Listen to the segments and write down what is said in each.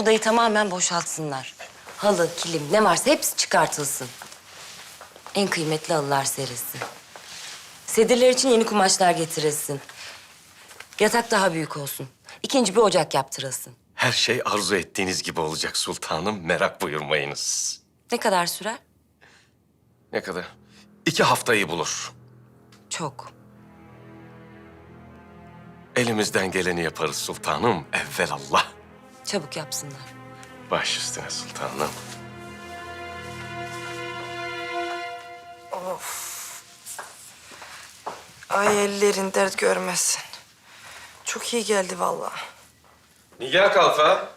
Odayı tamamen boşaltsınlar. Halı, kilim ne varsa hepsi çıkartılsın. En kıymetli halılar serilsin. Sedirler için yeni kumaşlar getirilsin. Yatak daha büyük olsun. İkinci bir ocak yaptırılsın. Her şey arzu ettiğiniz gibi olacak sultanım. Merak buyurmayınız. Ne kadar sürer? Ne kadar? İki haftayı bulur. Çok. Elimizden geleni yaparız sultanım. Evvel Allah. Çabuk yapsınlar. Baş üstüne sultanım. Ay ellerin dert görmesin. Çok iyi geldi vallahi. Nigar Kalfa.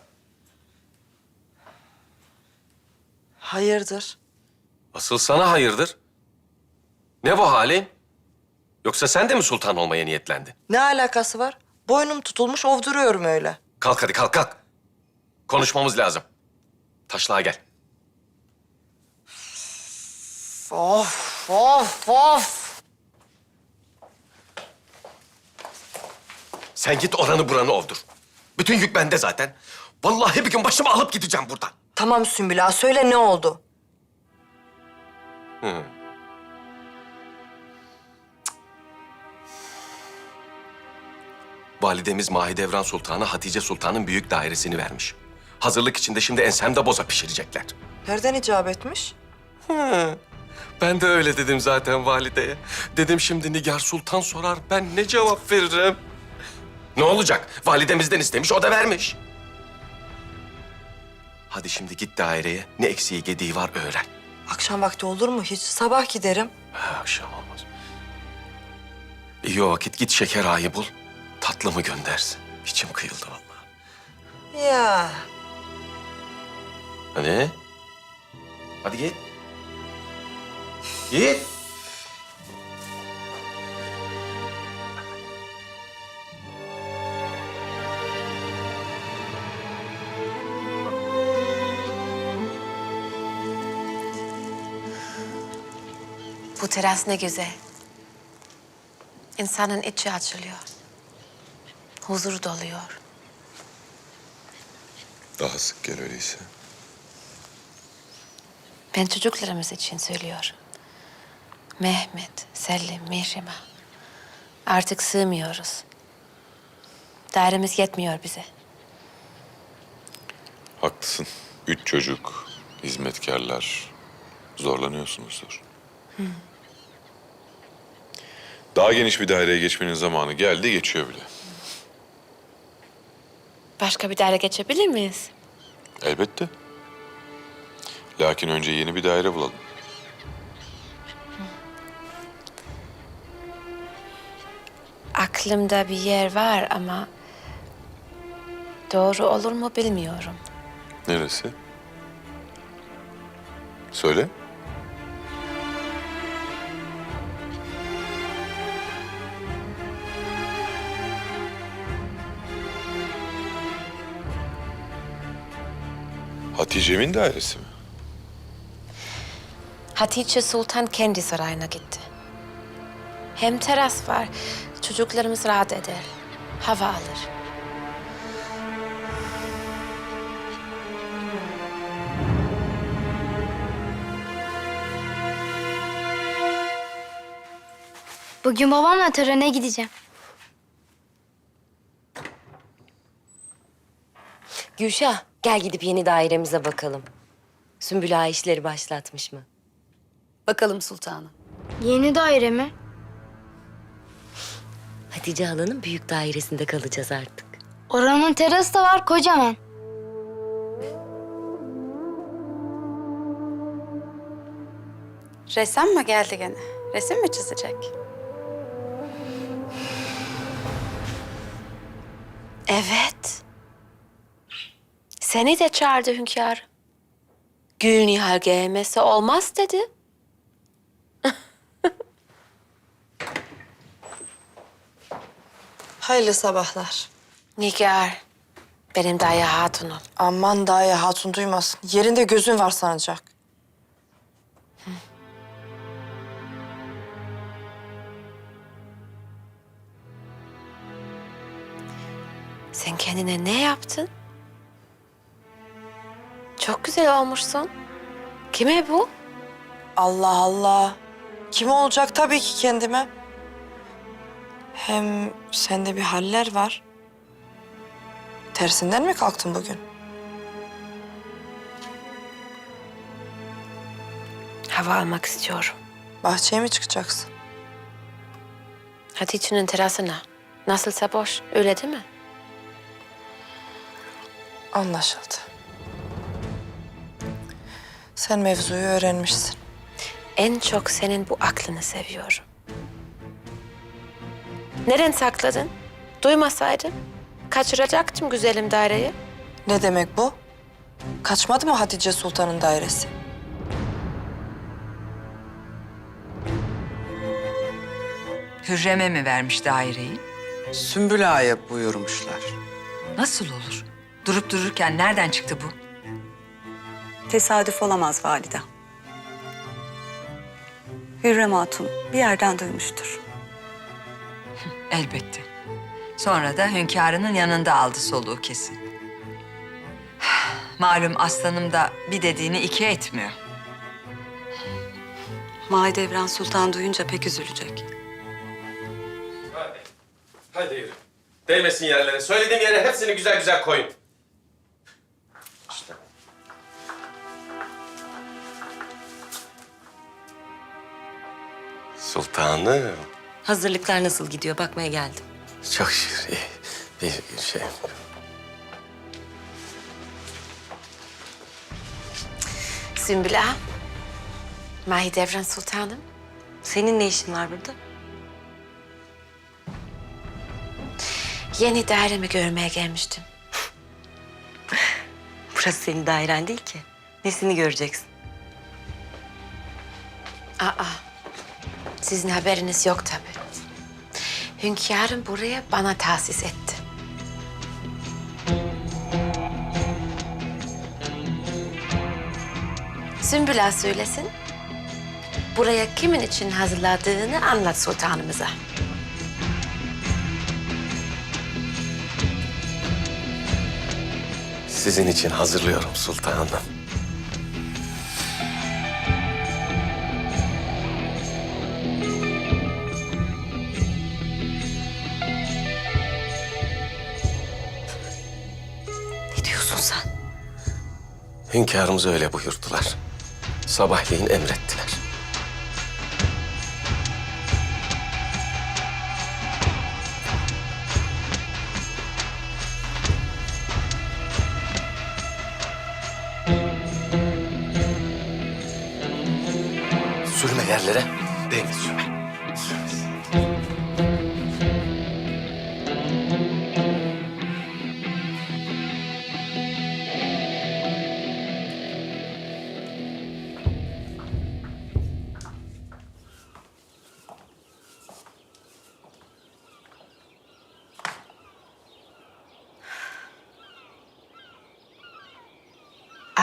Hayırdır? Asıl sana hayırdır? Ne bu halin? Yoksa sen de mi sultan olmaya niyetlendin? Ne alakası var? Boynum tutulmuş ovduruyorum öyle. Kalk hadi kalk kalk. Konuşmamız lazım. Taşlığa gel. Of of of. Sen git oranı buranı ovdur. Bütün yük bende zaten. Vallahi bir gün başımı alıp gideceğim buradan. Tamam Sümbül ağa söyle ne oldu? Hı. Validemiz Mahidevran Sultan'a Hatice Sultan'ın büyük dairesini vermiş. Hazırlık içinde şimdi ensemde boza pişirecekler. Nereden icap etmiş? Hı. Ben de öyle dedim zaten valideye. Dedim şimdi Nigar Sultan sorar, ben ne cevap veririm? Ne olacak? Validemizden istemiş, o da vermiş. Hadi şimdi git daireye, ne eksiği gediği var öğren. Akşam vakti olur mu hiç? Sabah giderim. Ha, akşam olmaz. İyi o vakit git şeker ağayı bul. Tatlımı göndersin. İçim kıyıldı vallahi. Ya Hadi. Hadi git. Git. Bu teras ne güzel. İnsanın içi açılıyor. Huzur doluyor. Daha sık gel öyleyse. Ben çocuklarımız için söylüyorum. Mehmet, Selim, Mihrimah. Artık sığmıyoruz. Dairemiz yetmiyor bize. Haklısın. Üç çocuk, hizmetkarlar. Zorlanıyorsunuzdur. Daha geniş bir daireye geçmenin zamanı geldi, geçiyor bile. Başka bir daire geçebilir miyiz? Elbette. Lakin önce yeni bir daire bulalım. Aklımda bir yer var ama... Doğru olur mu bilmiyorum. Neresi? Söyle. Hatice'min dairesi mi? Hatice Sultan kendi sarayına gitti. Hem teras var, çocuklarımız rahat eder, hava alır. Bugün babamla törene gideceğim. Gülşah gel gidip yeni dairemize bakalım. Sümbül Ağa işleri başlatmış mı? Bakalım sultanım. Yeni daire mi? Hatice halanın büyük dairesinde kalacağız artık. Oranın terası da var kocaman. Ressam mı geldi gene? Resim mi çizecek? Evet. Seni de çağırdı hünkâr. Gül Nihal gelmese olmaz dedi. Hayırlı sabahlar. Nigar, benim dayı hatunum. Aman Daya Hatun duymasın. Yerinde gözün var sanacak. Sen kendine ne yaptın? Çok güzel olmuşsun. Kime bu? Allah Allah. Kim olacak tabii ki kendime. Hem sende bir haller var. Tersinden mi kalktın bugün? Hava almak istiyorum. Bahçeye mi çıkacaksın? Hatice'nin terasına. Nasılsa boş, öyle değil mi? Anlaşıldı. Sen mevzuyu öğrenmişsin. En çok senin bu aklını seviyorum. Neden sakladın? Duymasaydım kaçıracaktım güzelim daireyi. Ne demek bu? Kaçmadı mı Hatice Sultan'ın dairesi? Hürrem'e mi vermiş daireyi? Sümbül Ağa'ya buyurmuşlar. Nasıl olur? Durup dururken nereden çıktı bu? Tesadüf olamaz valide. Hürrem Hatun bir yerden duymuştur. Elbette. Sonra da hünkârının yanında aldı soluğu kesin. Malum aslanım da bir dediğini iki etmiyor. Mahidevran Sultan duyunca pek üzülecek. Hadi. Hadi yürü. Değmesin yerlere. Söylediğim yere hepsini güzel güzel koyun. İşte. Sultanım. Hazırlıklar nasıl gidiyor bakmaya geldim. Çok şükür. iyi. Bir şey. Sümbül Ağa, Mahidevran Sultanım. Senin ne işin var burada? Yeni dairemi görmeye gelmiştim. Burası senin dairen değil ki. Nesini göreceksin? Aa, sizin haberiniz yok tabii. Hünkârım buraya bana tahsis etti. Sümbül Ağa söylesin. Buraya kimin için hazırladığını anlat sultanımıza. Sizin için hazırlıyorum sultanım. Sen? Hünkârımız öyle buyurdular. Sabahleyin emrettiler. Sürme yerlere. Değme sürme.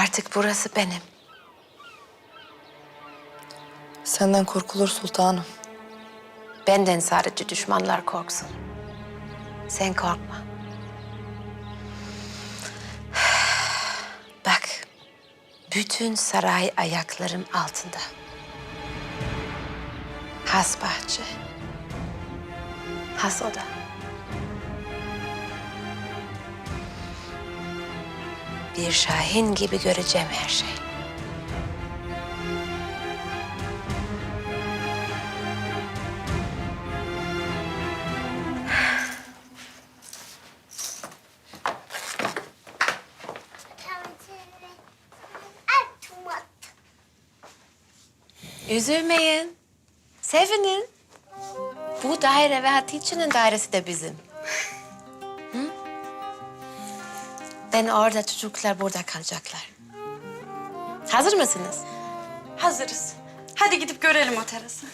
Artık burası benim. Senden korkulur sultanım. Benden sadece düşmanlar korksun. Sen korkma. Bak, bütün saray ayaklarım altında. Has bahçe. Has oda. Bir şahin gibi göreceğim her şeyi. Üzülmeyin. Sevinin. Bu daire ve Hatice'nin dairesi de bizim. Ben orada, çocuklar burada kalacaklar. Hazır mısınız? Hazırız. Hadi gidip görelim o terası.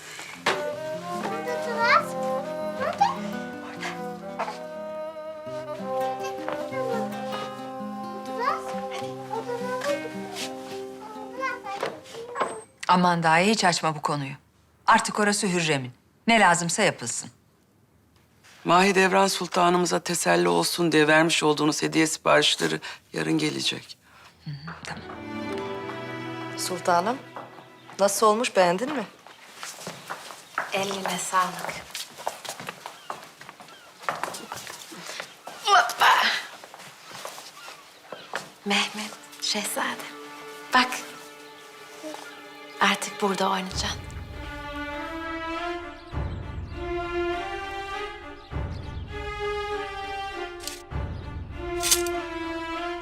Aman daha hiç açma bu konuyu. Artık orası Hürrem'in. Ne lazımsa yapılsın. Mahidevran Sultanımıza teselli olsun diye vermiş olduğunuz hediye siparişleri yarın gelecek. tamam. Sultanım, nasıl olmuş beğendin mi? Eline sağlık. Hoppa. Mehmet, şehzade. Bak. Artık burada oynayacaksın.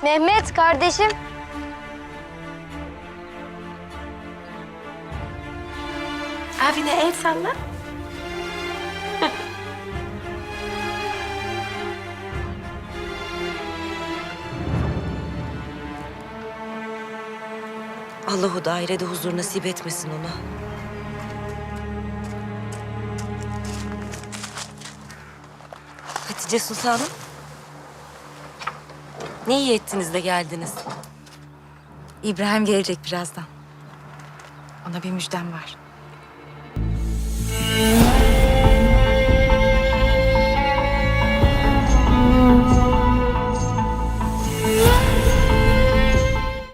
Mehmet kardeşim. Abine el salla. Allah o dairede huzur nasip etmesin ona. Hatice Sultanım. Ne iyi ettiniz de geldiniz. İbrahim gelecek birazdan. Ona bir müjdem var.